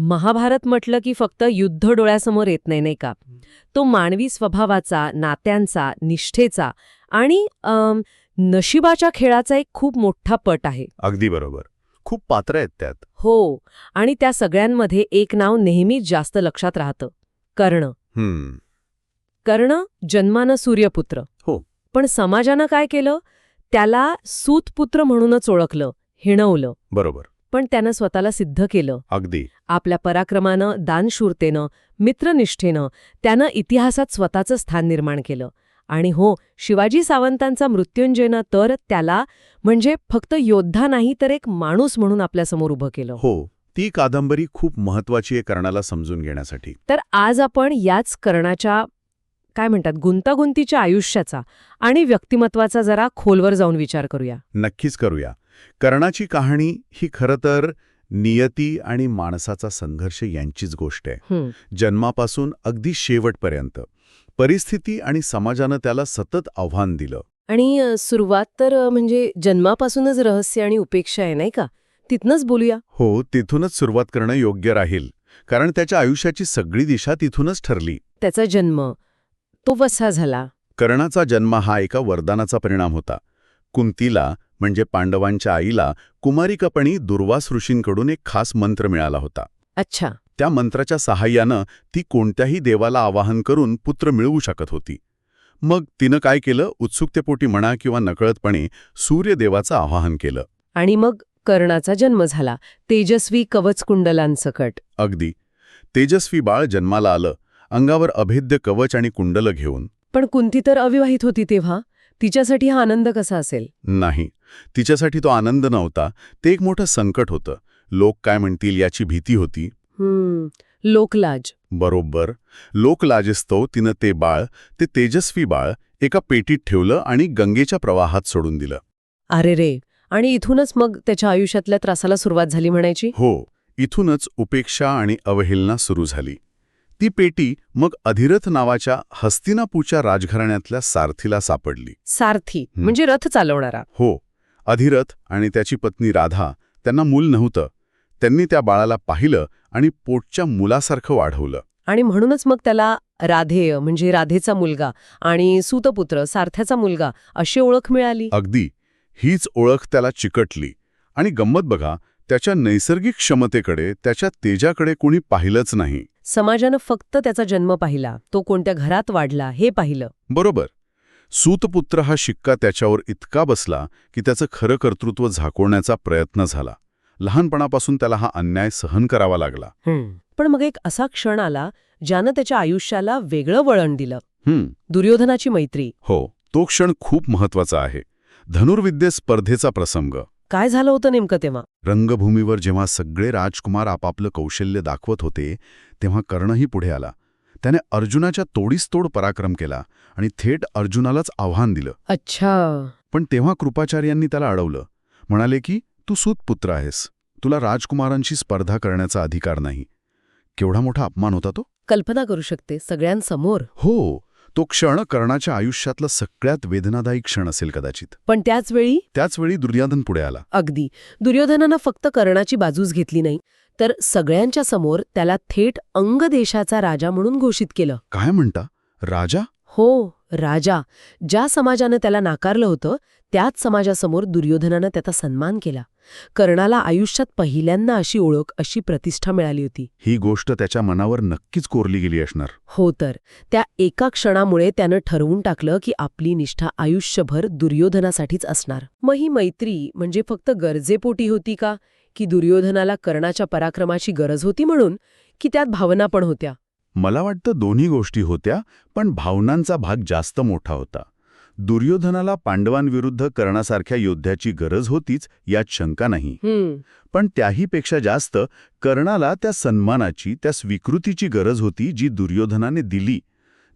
महाभारत म्हटलं की फक्त युद्ध डोळ्यासमोर येत नाही नाही का? तो मानवी स्वभावाचा नात्यांचा निष्ठेचा आणि नशिबाच्या खेळाचा एक खूप मोठा पट आहे. अगदी बरोबर. खूप पात्र आहेत त्यात. हो आणि त्या सगळ्यांमध्ये एक नाव नेहमीच जास्त लक्षात राहतं कर्ण. हम्म. कर्ण जन्मानं सूर्यपुत्र. हो. पण समाजानं काय केलं? त्याला सूतपुत्र म्हणूनच ओळखलं हिणवलं. बरोबर. पण त्यानं स्वतःला सिद्ध केलं. अगदी. आपल्या पराक्रमानं दानशूरतेनं मित्रनिष्ठेनं त्यानं इतिहासात स्वतःचं स्थान निर्माण केलं. आणि हो शिवाजी सावंतांचा मृत्युंजयनं तर त्याला म्हणजे फक्त योद्धा नाही तर एक माणूस म्हणून आपल्यासमोर उभं केलं. हो ती कादंबरी खूप महत्वाची आहे कर्णाला समजून घेण्यासाठी. तर आज आपण याच कर्णाच्या काय म्हणतात गुंतागुंतीच्या आयुष्याचा आणि व्यक्तिमत्वाचा जरा खोलवर जाऊन विचार करूया. नक्कीच करूया. कर्णाची कहाणी ही खरं तर नियती आणि माणसाचा संघर्ष यांचीच गोष्ट आहे. जन्मापासून अगदी शेवटपर्यंत परिस्थिती आणि समाजानं त्याला सतत आव्हान दिलं. आणि सुरुवात तर म्हणजे जन्मापासूनच रहस्य आणि उपेक्षा आहे नाही का? तिथनंच बोलूया. हो तिथूनच सुरुवात करणं योग्य राहील. कारण त्याच्या आयुष्याची सगळी दिशा तिथूनच ठरली. त्याचा जन्म तो वसा झाला. कर्णाचा जन्म हा एका वरदानाचा परिणाम होता. कुंतीला म्हणजे पांडवांच्या आईला कुमारिकपणी दुर्वास ऋषींकडून एक खास मंत्र मिळाला होता. अच्छा. त्या मंत्राच्या सहाय्यानं ती कोणत्याही देवाला आवाहन करून पुत्र मिळवू शकत होती. मग तिनं काय केलं? उत्सुकतेपोटी म्हणा किंवा नकळतपणे सूर्यदेवाचं आवाहन केलं. आणि मग कर्णाचा जन्म झाला तेजस्वी कवच कुंडलांसकट अगदी. तेजस्वी बाळ जन्माला आलं अंगावर अभेद्य कवच आणि कुंडलं घेऊन. पण कुंती तर अविवाहित होती तेव्हा? तिच्यासाठी हा आनंद कसा असेल? नाही. तिच्यासाठी तो आनंद नव्हता. ते एक मोठं संकट होतं. लोक काय म्हणतील याची भीती होती. लोकलाज. बरोबर. लोकलाजस्तव तिनं ते बाळ ते तेजस्वी बाळ एका पेटीत ठेवलं आणि गंगेच्या प्रवाहात सोडून दिलं. अरे रे. आणि इथूनच मग त्याच्या आयुष्यातल्या त्रासाला सुरुवात झाली म्हणायची? हो. इथूनच उपेक्षा आणि अवहेलना सुरू झाली. ती पेटी मग अधिरथ नावाच्या हस्तिनापूच्या राजघराण्यातल्या सारथीला सापडली. सारथी म्हणजे रथ चालवणारा. हो अधिरथ आणि त्याची पत्नी राधा त्यांना मूल नव्हतं. त्यांनी त्या बाळाला पाहिलं आणि पोटच्या मुलासारखं वाढवलं. आणि म्हणूनच मग त्याला राधेय म्हणजे राधेचा मुलगा आणि सूतपुत्र सारथ्याचा मुलगा अशी ओळख मिळाली. अगदी. हीच ओळख त्याला चिकटली. आणि गंमत बघा त्याच्या नैसर्गिक क्षमतेकडे त्याच्या तेजाकडे कोणी पाहिलंच नाही. समाजानं फक्त त्याचा जन्म पाहिला तो कोणत्या घरात वाढला हे पाहिलं. बरोबर. सूतपुत्र हा शिक्का त्याच्यावर इतका बसला की त्याचं खरं कर्तृत्व झाकोळण्याचा प्रयत्न झाला. लहानपणापासून त्याला हा अन्याय सहन करावा लागला. पण मग एक असा क्षण आला ज्यानं त्याच्या आयुष्याला वेगळं वळण दिलं. दुर्योधनाची मैत्री. हो तो क्षण खूप महत्त्वाचा आहे. धनुर्विद्ये स्पर्धेचा प्रसंग. काय झालं होतं नेमकं तेव्हा? रंगभूमीवर जेव्हा सगळे राजकुमार आपापलं कौशल्य दाखवत होते तेव्हा कर्णही पुढे आला. त्याने अर्जुनाच्या तोडीस तोड पराक्रम केला आणि थेट अर्जुनालाच आव्हान दिलं. अच्छा. पण तेव्हा कृपाचार्यांनी त्याला अडवलं. म्हणाले की तू सूतपुत्र आहेस. तुला राजकुमारांशी स्पर्धा करण्याचा अधिकार नाही. केवढा मोठा अपमान होता तो? कल्पना करू शकते सगळ्यांसमोर. हो. तो क्षण कर्णाच्या आयुष्यातला सगळ्यात वेदनादायी क्षण असेल कदाचित. पण त्याचवेळी? त्याचवेळी दुर्योधन पुढे आला. अगदी. दुर्योधनानं फक्त कर्णाची बाजूच घेतली नाही तर सगळ्यांच्या समोर त्याला थेट अंगदेशाचा राजा म्हणून घोषित केलं. काय म्हणता? राजा? हो. राजा ज्या समाजानं त्याला नाकारलं होतं त्याच समाजासमोर दुर्योधनानं त्याचा सन्मान केला. कर्णाला आयुष्यात पहिल्यांदा अशी ओळख अशी प्रतिष्ठा मिळाली होती. ही गोष्ट त्याच्या मनावर नक्कीच कोरली गेली असणार. हो तर त्या एका क्षणामुळे त्यानं ठरवून टाकलं की आपली निष्ठा आयुष्यभर दुर्योधनासाठीच असणार. मग ही मैत्री म्हणजे फक्त गरजेपोटी होती का? की दुर्योधनाला कर्णाच्या पराक्रमाची गरज होती म्हणून? की त्यात भावना पण होत्या? मला वाटतं दोन्ही गोष्टी होत्या पण भावनांचा भाग जास्त मोठा होता. दुर्योधनाला पांडवांविरुद्ध कर्णासारख्या योद्ध्याची गरज होतीच यात शंका नाही. पण त्याहीपेक्षा जास्त कर्णाला त्या सन्मानाची त्या स्वीकृतीची गरज होती जी दुर्योधनाने दिली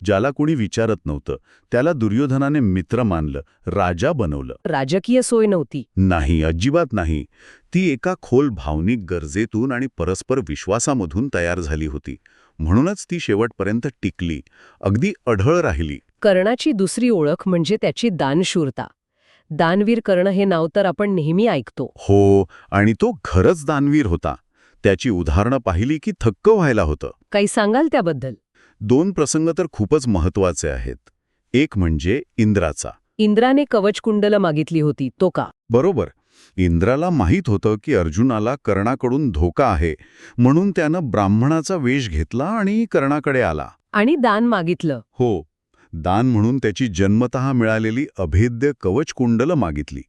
ज्याला कोणी विचारत नव्हतं. त्याला दुर्योधनाने मित्र मानलं राजा बनवलं. राजकीय सोय नव्हती. नाही अजिबात नाही. ती एका खोल भावनिक गरजेतून आणि परस्पर विश्वासामधून तयार झाली होती. म्हणूनच ती शेवटपर्यंत टिकली अगदी अढळ राहिली. कर्णाची दुसरी ओळख म्हणजे त्याची दानशूरता. दानवीर कर्ण हे नाव तर आपण नेहमी ऐकतो. हो आणि तो खरंच दानवीर होता. त्याची उदाहरणं पाहिली की थक्क व्हायला होतं. काही सांगाल त्याबद्दल? दोन प्रसंग तर खूपच महत्त्वाचे आहेत. एक म्हणजे इंद्राचा. इंद्राने कवचकुंडलं मागितली होती तो का? बरोबर. इंद्राला माहीत होतं की अर्जुनाला कर्णाकडून धोका आहे म्हणून त्यानं ब्राह्मणाचा वेश घेतला आणि कर्णाकडे आला. आणि दान मागितलं. हो दान म्हणून त्याची जन्मतः मिळालेली अभेद्य कवचकुंडलं मागितली.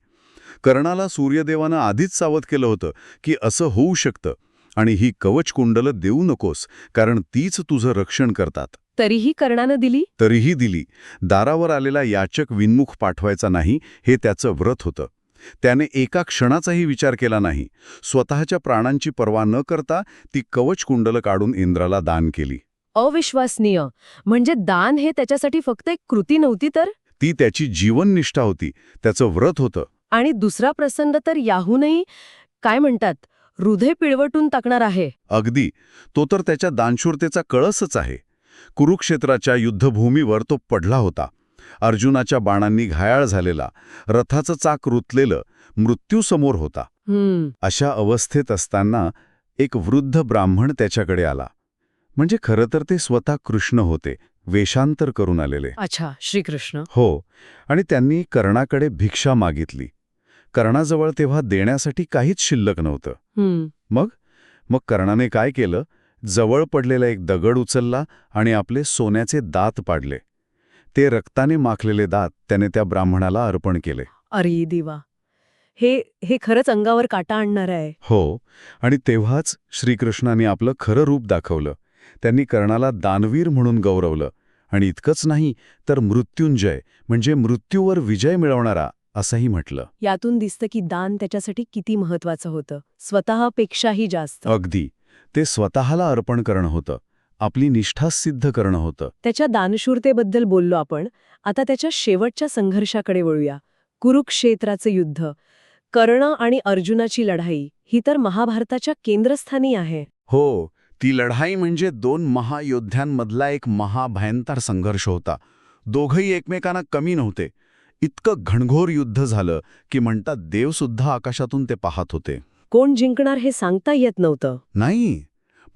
कर्णाला सूर्यदेवानं आधीच सावध केलं होतं की असं होऊ शकतं आणि ही कवचकुंडलं देऊ नकोस कारण तीच तुझं रक्षण करतात. तरीही कर्णानं दिली? तरीही दिली. दारावर आलेला याचक विनमुख पाठवायचा नाही हे त्याचं व्रत होतं. त्याने एका क्षणाचाही विचार केला नाही. स्वतःच्या प्राणांची पर्वा न करता ती कवचकुंडलं काढून इंद्राला दान केली. अविश्वसनीय. म्हणजे दान हे त्याच्यासाठी फक्त एक कृती नव्हती तर? ती त्याची जीवननिष्ठा होती. त्याचं व्रत होतं. आणि दुसरा प्रसंग तर याहूनही काय म्हणतात हृदय पिळवटून टाकणार आहे. अगदी. तो तर त्याच्या दानशूरतेचा कळसच आहे. कुरुक्षेत्राच्या युद्धभूमीवर तो पडला होता. अर्जुनाच्या बाणांनी घायाळ झालेला रथाचं चाक रुतलेलं मृत्यूसमोर होता. हम्म. अशा अवस्थेत असताना एक वृद्ध ब्राह्मण त्याच्याकडे आला. म्हणजे खरं तर ते स्वतः कृष्ण होते वेषांतर करून आलेले. अच्छा श्रीकृष्ण. हो आणि त्यांनी कर्णाकडे भिक्षा मागितली. कर्णाजवळ तेव्हा देण्यासाठी काहीच शिल्लक नव्हतं. मग? मग कर्णाने काय केलं? जवळ पडलेला एक दगड उचलला आणि आपले सोन्याचे दात पाडले. ते रक्ताने माखलेले दात त्याने त्या ब्राह्मणाला अर्पण केले. अरे दिवा. हे हे खरंच अंगावर काटा आणणार आहे. हो आणि तेव्हाच श्रीकृष्णाने आपलं खरं रूप दाखवलं. त्यांनी कर्णाला दानवीर म्हणून गौरवलं. आणि इतकंच नाही तर मृत्युंजय म्हणजे मृत्यूवर विजय मिळवणारा असंही म्हटलं. यातून दिसतं की दान त्याच्यासाठी किती महत्वाचं होतं. स्वतःपेक्षाही जास्त. अगदी. ते स्वतःला अर्पण करणं होतं. आपली निष्ठा सिद्ध करणं होतं. त्याच्या दानशूरतेबद्दल बोललो आपण. आता त्याच्या शेवटच्या संघर्षाकडे वळूया. कुरुक्षेत्राचं युद्ध. कर्ण आणि अर्जुनाची लढाई ही तर महाभारताच्या केंद्रस्थानी आहे. हो ती लढाई म्हणजे दोन महायोद्ध्यांमधला एक महाभयंकर संघर्ष होता. दोघंही एकमेकांना कमी नव्हते. इतकं घणघोर युद्ध झालं की म्हणतात देवसुद्धा आकाशातून ते पाहत होते. कोण जिंकणार हे सांगता येत नव्हतं. नाही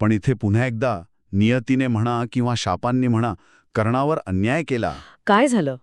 पण इथे पुन्हा एकदा नियतीने म्हणा किंवा शापांनी म्हणा कर्णावर अन्याय केला. काय झालं?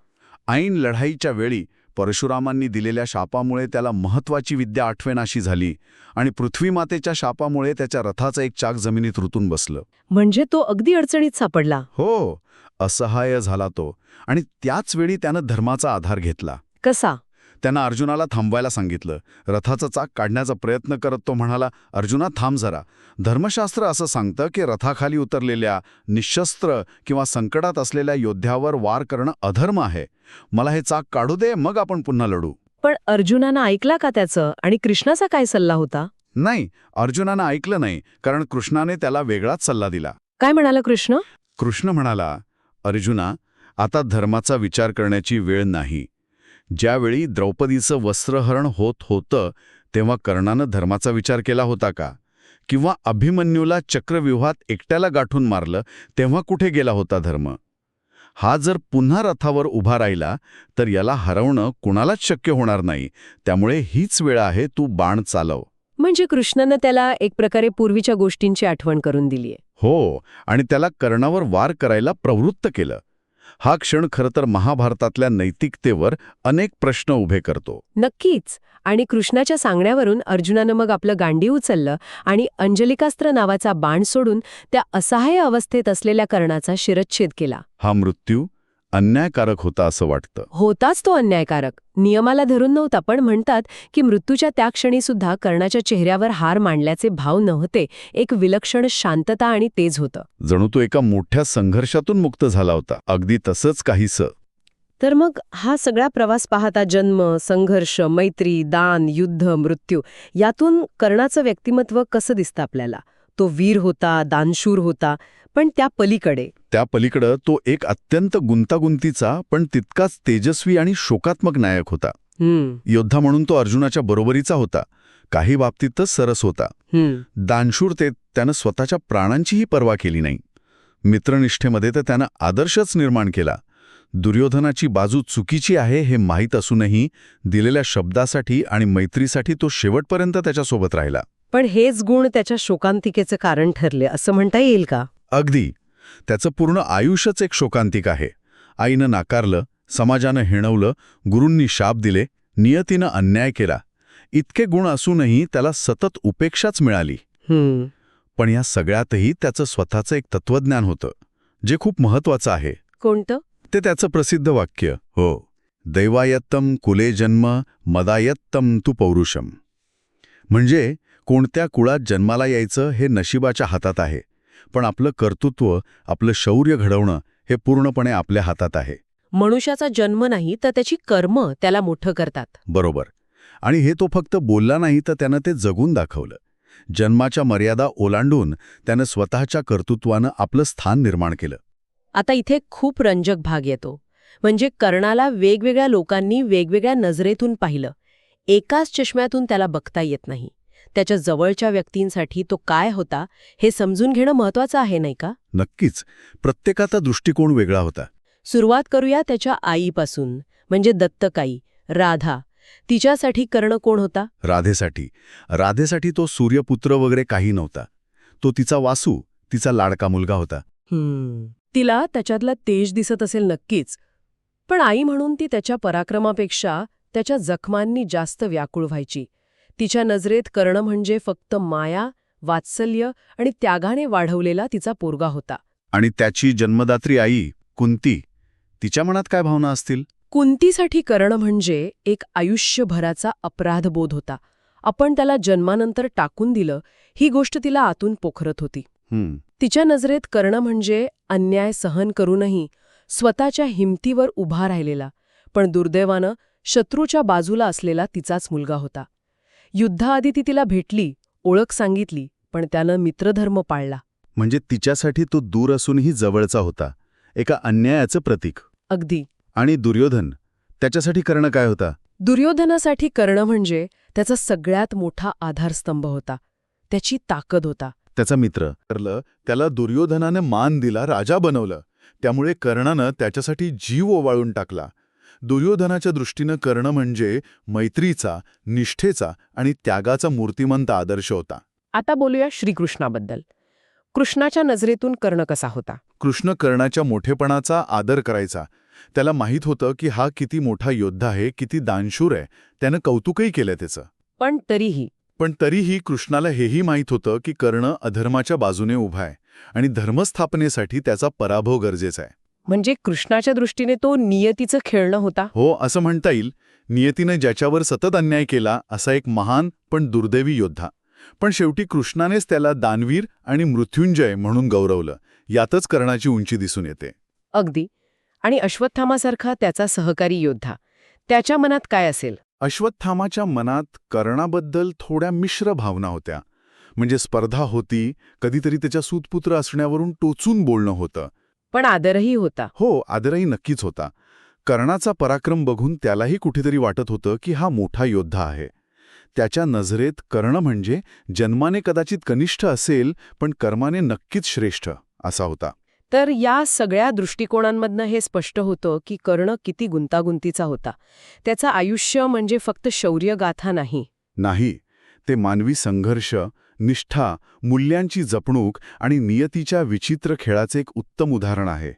ऐन लढाईच्या वेळी परशुरामांनी दिलेल्या शापामुळे त्याला महत्वाची विद्या आठवेनाशी झाली आणि पृथ्वीमातेच्या शापामुळे त्याच्या रथाचं एक चाक जमिनीत रुतून बसलं. म्हणजे तो अगदी अडचणीत सापडला. हो असहाय्य झाला तो आणि त्याच वेळी त्यानं धर्माचा आधार घेतला. कसा? त्यानं अर्जुनाला थांबवायला सांगितलं. रथाचं चाक काढण्याचा प्रयत्न करत तो म्हणाला अर्जुना थांब जरा. धर्मशास्त्र असं सांगतं की रथाखाली उतरलेल्या निशस्त्र किंवा संकटात असलेल्या योद्ध्यावर वार करणं अधर्म आहे. मला हे चाक काढू दे मग आपण पुन्हा लढू. पण अर्जुनानं ऐकला का त्याचं? आणि कृष्णाचा काय सल्ला होता? नाही अर्जुनानं ऐकलं नाही कारण कृष्णाने त्याला वेगळाच सल्ला दिला. काय म्हणाला कृष्ण? कृष्ण म्हणाला अर्जुना आता धर्माचा विचार करण्याची वेळ नाही. ज्यावेळी द्रौपदीचं वस्त्रहरण होत होतं तेव्हा कर्णानं धर्माचा विचार केला होता का? किंवा अभिमन्यूला चक्रव्यूहात एकट्याला गाठून मारलं तेव्हा कुठे गेला होता धर्म? हा जर पुन्हा रथावर उभा राहिला तर याला हरवणं कुणालाच शक्य होणार नाही. त्यामुळे हीच वेळ आहे तू बाण चालव. म्हणजे कृष्णानं त्याला एक प्रकारे पूर्वीच्या गोष्टींची आठवण करून दिलीये. हो आणि त्याला कर्णावर वार करायला प्रवृत्त केलं. हा क्षण खरं तर महाभारतातल्या नैतिकतेवर अनेक प्रश्न उभे करतो. नक्कीच. आणि कृष्णाच्या सांगण्यावरून अर्जुनानं मग आपलं गांडी उचललं आणि अंजलिकास्त्र नावाचा बाण सोडून त्या असहाय्य अवस्थेत असलेल्या कर्णाचा शिरच्छेद केला. हा मृत्यू अन्यायकारक होता असं वाटतं. होताच तो अन्यायकारक. नियमाला धरून नव्हता पण म्हणतात की मृत्यूच्या त्या क्षणी सुद्धा कर्णाच्या चेहऱ्यावर हार मांडल्याचे भाव नव्हते. एक विलक्षण शांतता आणि तेज होतं. जणू तो एका मोठ्या संघर्षातून मुक्त झाला होता. अगदी तसंच काहीसं. तर मग हा सगळा प्रवास पाहता जन्म संघर्ष मैत्री दान युद्ध मृत्यू यातून कर्णाचं व्यक्तिमत्व कसं दिसतं आपल्याला? तो वीर होता दानशूर होता पण त्या पलीकडे. त्या पलीकडं तो एक अत्यंत गुंतागुंतीचा पण तितकाच तेजस्वी आणि शोकात्मक नायक होता. योद्धा म्हणून तो अर्जुनाच्या बरोबरीचा होता. काही बाबतीतच सरस होता. दानशूरतेत त्यानं स्वतःच्या प्राणांचीही पर्वा केली नाही. मित्रनिष्ठेमध्ये तर त्यानं आदर्शच निर्माण केला. दुर्योधनाची बाजू चुकीची आहे हे माहीत असूनही दिलेल्या शब्दासाठी आणि मैत्रीसाठी तो शेवटपर्यंत त्याच्यासोबत राहिला. पण हेच गुण त्याच्या शोकांतिकेचं कारण ठरले असं म्हणता येईल का? अगदी. त्याचं पूर्ण आयुष्यच एक शोकांतिक आहे. आईनं नाकारलं समाजानं हिणवलं गुरूंनी शाप दिले नियतीनं अन्याय केला. इतके गुण असूनही त्याला सतत उपेक्षाच मिळाली. पण या सगळ्यातही त्याचं स्वतःचं एक तत्वज्ञान होतं जे खूप महत्वाचं आहे. कोणतं? ते त्याचं प्रसिद्ध वाक्य हो दैवायत्तम कुले जन्म मदायत्तम तू पौरुषम. म्हणजे कोणत्या कुळात जन्माला यायचं हे नशिबाच्या हातात आहे. पण आपलं कर्तृत्व आपलं शौर्य घडवणं हे पूर्णपणे आपल्या हातात आहे. मनुष्याचा जन्म नाही तर त्याची कर्म त्याला मोठं करतात. बरोबर. आणि हे तो फक्त बोलला नाही तर त्यानं ते जगून दाखवलं. जन्माच्या मर्यादा ओलांडून त्यानं स्वतःच्या कर्तृत्वानं आपलं स्थान निर्माण केलं. आता इथे खूप रंजक भाग येतो. म्हणजे कर्णाला वेगवेगळ्या लोकांनी वेगवेगळ्या नजरेतून पाहिलं. एकाच चष्म्यातून त्याला बघता येत नाही. त्याच्या जवळच्या व्यक्तींसाठी तो काय होता हे समजून घेणं महत्वाचं आहे नाही का? नक्कीच. प्रत्येकाचा दृष्टिकोन वेगळा होता. सुरुवात करूया त्याच्या आईपासून म्हणजे दत्तकाई राधा. तिच्यासाठी कर्ण कोण होता? राधेसाठी. राधेसाठी तो सूर्यपुत्र वगैरे काही नव्हता. तो तिचा वासू तिचा लाडका मुलगा होता. हम्म. तिला त्याच्यातला तेज दिसत असेल नक्कीच पण आई म्हणून ती त्याच्या पराक्रमापेक्षा त्याच्या जखमांनी जास्त व्याकुळ व्हायची. तिच्या नजरेत कर्ण म्हणजे फक्त माया वात्सल्य आणि त्यागाने वाढवलेला तिचा पोरगा होता. आणि त्याची जन्मदात्री आई कुंती तिच्या मनात काय भावना असतील? कुंतीसाठी कर्ण म्हणजे एक आयुष्यभराचा अपराधबोध होता. आपण त्याला जन्मानंतर टाकून दिलं ही गोष्ट तिला आतून पोखरत होती. तिच्या नजरेत कर्ण म्हणजे अन्याय सहन करूनही स्वतःच्या हिमतीवर उभा राहिलेला पण दुर्दैवानं शत्रूच्या बाजूला असलेला तिचाच मुलगा होता. युद्धाआधी ती तिला भेटली ओळख सांगितली पण त्यानं मित्रधर्म पाळला. म्हणजे तिच्यासाठी तो दूर असूनही जवळचा होता एका अन्यायाचं प्रतीक. अगदी. आणि दुर्योधन त्याच्यासाठी करणं काय होता? दुर्योधनासाठी कर्ण म्हणजे त्याचा सगळ्यात मोठा आधारस्तंभ होता त्याची ताकद होता. त्याचा मित्र. ठरलं त्याला दुर्योधनानं मान दिला राजा बनवलं. त्यामुळे कर्णानं त्याच्यासाठी जीव ओवाळून टाकला. दुर्योधनाच्या दृष्टीनं कर्ण म्हणजे मैत्रीचा निष्ठेचा आणि त्यागाचा मूर्तिमंत आदर्श होता. आता बोलूया श्रीकृष्णाबद्दल. कृष्णाच्या नजरेतून कर्ण कसा होता? कृष्ण कर्णाच्या मोठेपणाचा आदर करायचा. त्याला माहीत होतं की हा किती मोठा योद्धा आहे किती दानशूर आहे त्यानं कौतुकही केलं त्याचं. पण तरीही. पण तरीही कृष्णाला हेही माहीत होतं की कर्ण अधर्माच्या बाजूने उभा आहे आणि धर्मस्थापनेसाठी त्याचा पराभव गरजेचा आहे. म्हणजे कृष्णाच्या दृष्टीने तो नियतीचं खेळणं होता? हो असं म्हणता येईल. नियतीनं ज्याच्यावर सतत अन्याय केला असा एक महान पण दुर्दैवी योद्धा. पण शेवटी कृष्णानेच त्याला दानवीर आणि मृत्युंजय म्हणून गौरवलं. यातच कर्णाची उंची दिसून येते. अगदी. आणि अश्वत्थामासारखा त्याचा सहकारी योद्धा. त्याच्या मनात काय असेल? अश्वत्थामाच्या मनात कर्णाबद्दल थोड्या मिश्र भावना होत्या. म्हणजे स्पर्धा होती कधीतरी त्याच्या सूतपुत्र असण्यावरून टोचून बोलणं होतं. पण आदरही होता. हो आदरही नक्कीच होता. कर्णाचा पराक्रम बघून त्यालाही कुठेतरी वाटत होतं की हा मोठा योद्धा आहे. त्याच्या नजरेत कर्ण म्हणजे जन्माने कदाचित कनिष्ठ असेल पण कर्माने नक्कीच श्रेष्ठ असा होता. तर या सगळ्या दृष्टिकोनांमधनं हे स्पष्ट होतं की कर्ण किती गुंतागुंतीचा होता. त्याचं आयुष्य म्हणजे फक्त शौर्यगाथा नाही. नाही ते मानवी संघर्ष निष्ठा मूल्यांची जपणूक आणि नियतीच्या विचित्र खेळाचे एक उत्तम उदाहरण आहे.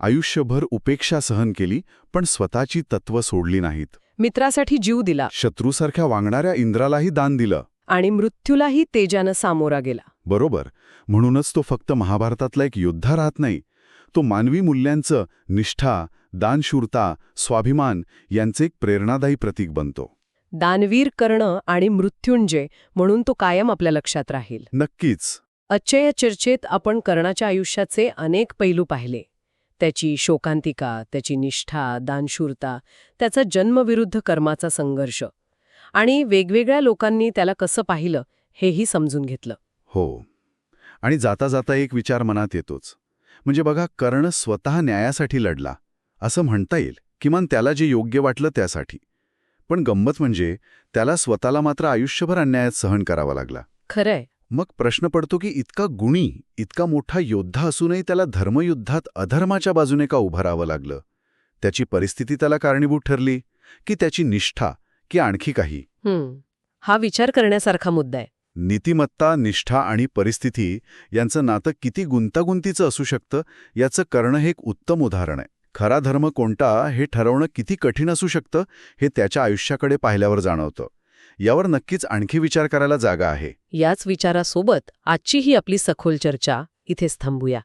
आयुष्यभर उपेक्षा सहन केली पण स्वतःची तत्व सोडली नाहीत. मित्रासाठी जीव दिला. शत्रूसारख्या वागणाऱ्या इंद्रालाही दान दिलं. आणि मृत्यूलाही तेजानं सामोरा गेला. बरोबर. म्हणूनच तो फक्त महाभारतातला एक योद्धा राहत नाही. तो मानवी मूल्यांचं निष्ठा दानशूरता स्वाभिमान यांचे एक प्रेरणादायी प्रतीक बनतो. दानवीर कर्ण आणि मृत्युंजय म्हणून तो कायम आपल्या लक्षात राहील. नक्कीच. आजच्या या चर्चेत आपण कर्णाच्या आयुष्याचे अनेक पैलू पाहिले. त्याची शोकांतिका त्याची निष्ठा दानशूरता त्याचा जन्मविरुद्ध कर्माचा संघर्ष आणि वेगवेगळ्या लोकांनी त्याला कसं पाहिलं हेही समजून घेतलं. हो. आणि जाता जाता एक विचार मनात येतोच. म्हणजे बघा कर्ण स्वतः न्यायासाठी लढला. असं म्हणता येईल. किमान त्याला जे योग्य वाटलं त्यासाठी. पण गंमत म्हणजे त्याला स्वतःला मात्र आयुष्यभर अन्यायात सहन करावा लागला. खरंय. मग प्रश्न पडतो की इतका गुणी इतका मोठा योद्धा असूनही त्याला धर्मयुद्धात अधर्माच्या बाजूने का उभं राहावं लागलं? त्याची परिस्थिती त्याला कारणीभूत ठरली? की त्याची निष्ठा की आणखी काही? हा. विचार करण्यासारखा मुद्दा आहे. नीतिमत्ता निष्ठा आणि परिस्थिती यांचं नातं किती गुंतागुंतीचं असू शकतं याचं कर्ण हे एक उत्तम उदाहरण आहे. खरा धर्म कोणता हे ठरवणं किती कठीण असू शकतं हे त्याच्या आयुष्याकडे पाहिल्यावर जाणवतं. यावर नक्कीच आणखी विचार करायला जागा आहे. याच विचारासोबत आजची ही आपली सखोल चर्चा इथेच थांबूया.